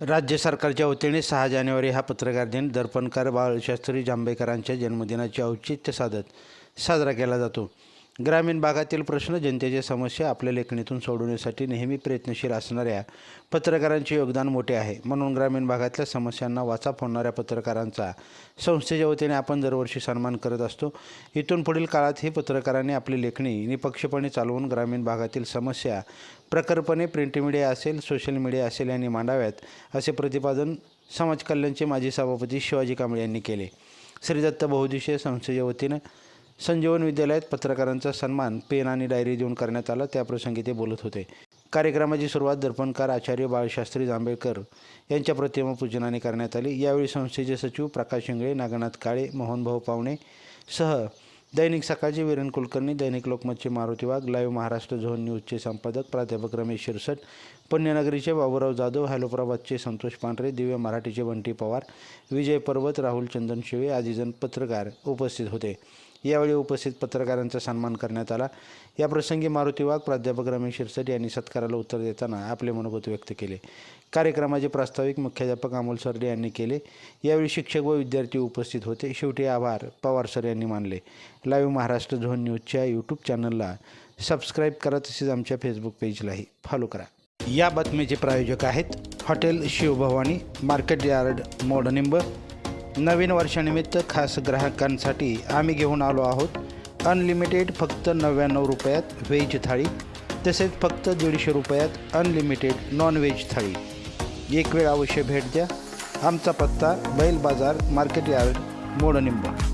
राज्य सरकारच्या वतीने सहा जानेवारी हा पत्रकार दिन दर्पणकार बाळशास्त्री जांभेकरांच्या जन्मदिनाचे औचित्य साधत साजरा केला जातो. ग्रामीण भागातील प्रश्न जनतेच्या समस्या आपल्या लेखणीतून सोडवण्यासाठी नेहमी प्रयत्नशील असणाऱ्या पत्रकारांचे योगदान मोठे आहे. म्हणून ग्रामीण भागातल्या समस्यांना वाचा फोडणाऱ्या पत्रकारांचा संस्थेच्या वतीने आपण दरवर्षी सन्मान करत असतो. इथून पुढील काळात ही पत्रकारांनी आपली लेखणी निपक्षपणे चालवून ग्रामीण भागातील समस्या प्रकल्पने प्रिंट मीडिया असेल सोशल मीडिया असेल यांनी मांडाव्यात असे प्रतिपादन समाज कल्याणचे माजी सभापती शिवाजी कांबळे यांनी केले. श्री दत्त बहुदिशीय संस्थेच्या वतीनं संजीवन विद्यालयात पत्रकारांचा सन्मान पेन आणि डायरी देऊन करण्यात आला. त्याप्रसंगी ते बोलत होते. कार्यक्रमाची सुरुवात दर्पणकार आचार्य बाळशास्त्री जांभेकर यांच्या प्रतिमा पूजनाने करण्यात आली. यावेळी संस्थेचे सचिव प्रकाश शिंगळे नागनाथ काळे मोहनभाऊ पावणे सह दैनिक सकाळचे वीरेन कुलकर्णी दैनिक लोकमतचे मारुती वाघ लाईव्ह महाराष्ट्र झोन न्यूजचे संपादक प्राध्यापक रमेश शिरसट पुण्यनगरीचे बाबूराव जाधव हॅलोप्रभातचे संतोष पांढरे दिव्य मराठीचे बंटी पवार विजय पर्वत राहुल चंदन शिवे आदीजण पत्रकार उपस्थित होते. यावेळी उपस्थित पत्रकारांचा सन्मान करण्यात आला. या प्रसंगी मारुती वाघ प्राध्यापक रमेश शिरसट यांनी सत्काराला उत्तर देताना आपले मनोगत व्यक्त केले. कार्यक्रमाचे प्रास्ताविक मुख्याध्यापक अमोल सरडे यांनी केले. यावेळी शिक्षक व विद्यार्थी उपस्थित होते. शेवटी आभार पवार सर यांनी मानले. लाईव्ह महाराष्ट्र झोन न्यूजच्या यूट्यूब चॅनलला सबस्क्राईब करा तसेच आमच्या फेसबुक पेजलाही फॉलो करा. या बातमीचे प्रायोजक आहेत hotel Shivbhavani market yard Modnimb नवीन वर्षानिमित्त खास ग्राहकांसाठी आम्ही घेऊन आलो आहोत. अनलिमिटेड फक्त नव्याण्णव रुपयात व्हेज थाळी तसेच फक्त दीडशे रुपयात अनलिमिटेड नॉन व्हेज थाळी. एक वेळ अवश्य भेट द्या. आमचा पत्ता बैल बाजार मार्केट यार्ड मोडनिंबा.